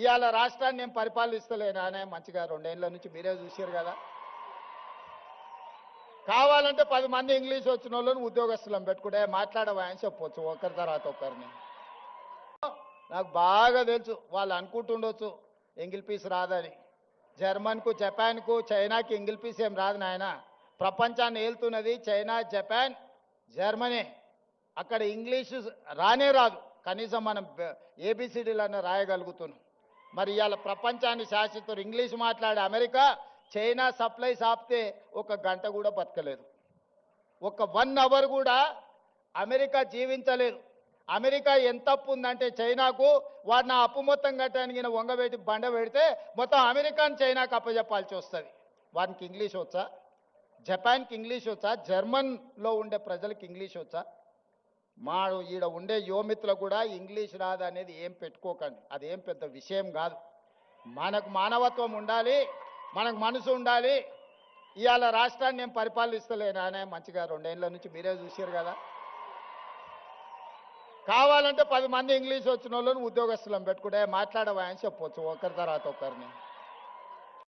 ఇవాళ రాష్ట్రాన్ని నేను పరిపాలిస్తలేనా అనే మంచిగా రెండేళ్ళ నుంచి మీరే చూసారు కదా. కావాలంటే పది మంది ఇంగ్లీష్ వచ్చిన వాళ్ళని ఉద్యోగస్తులను పెట్టుకుంటే మాట్లాడవా అని చెప్పొచ్చు ఒకరి తర్వాత ఒకరిని నాకు బాగా తెలుసు వాళ్ళు అనుకుంటుండొచ్చు ఎంగిల్ పీస్ రాదని. జర్మన్కు జపాన్కు చైనాకి ఎంగిల్ పీస్ ఏం రాదు నాయన. ప్రపంచాన్ని ఏలుతున్నది చైనా జపాన్ జర్మనీ అక్కడ ఇంగ్లీషు రానే రాదు. కనీసం మనం ఏబిసిడీలన్నా రాయగలుగుతున్నాం. మరి ఇవాళ ప్రపంచాన్ని శాసిస్తారు ఇంగ్లీష్ మాట్లాడే అమెరికా చైనా సప్లైస్ ఆపితే ఒక గంట కూడా బతకలేదు. ఒక వన్ అవర్ కూడా అమెరికా జీవించలేదు. అమెరికా ఎంత అప్పు ఉందంటే చైనాకు వాడిని నా అప్పు మొత్తం కట్టడానికి వంగబెట్టి బండ పెడితే మొత్తం అమెరికాని చైనాకు అప్పచెప్పాల్సి వస్తుంది. వానికి ఇంగ్లీష్ వచ్చా? జపాన్కి ఇంగ్లీష్ వచ్చా? జర్మన్లో ఉండే ప్రజలకు ఇంగ్లీష్ వచ్చా? మా ఈడ ఉండే యువమిత్రులు కూడా ఇంగ్లీష్ రాదు అనేది ఏం పెట్టుకోకండి. అది ఏం పెద్ద విషయం కాదు. మనకు మానవత్వం ఉండాలి మనకు మనసు ఉండాలి. ఇవాళ రాష్ట్రాన్ని నేను పరిపాలిస్తలేనా అనే మంచిగా రెండేళ్ళ నుంచి మీరే చూసారు కదా. కావాలంటే పది మంది ఇంగ్లీష్ వచ్చిన వాళ్ళని ఉద్యోగస్తులను పెట్టుకుంటే మాట్లాడవా అని చెప్పొచ్చు ఒకరి తర్వాత ఒకరిని.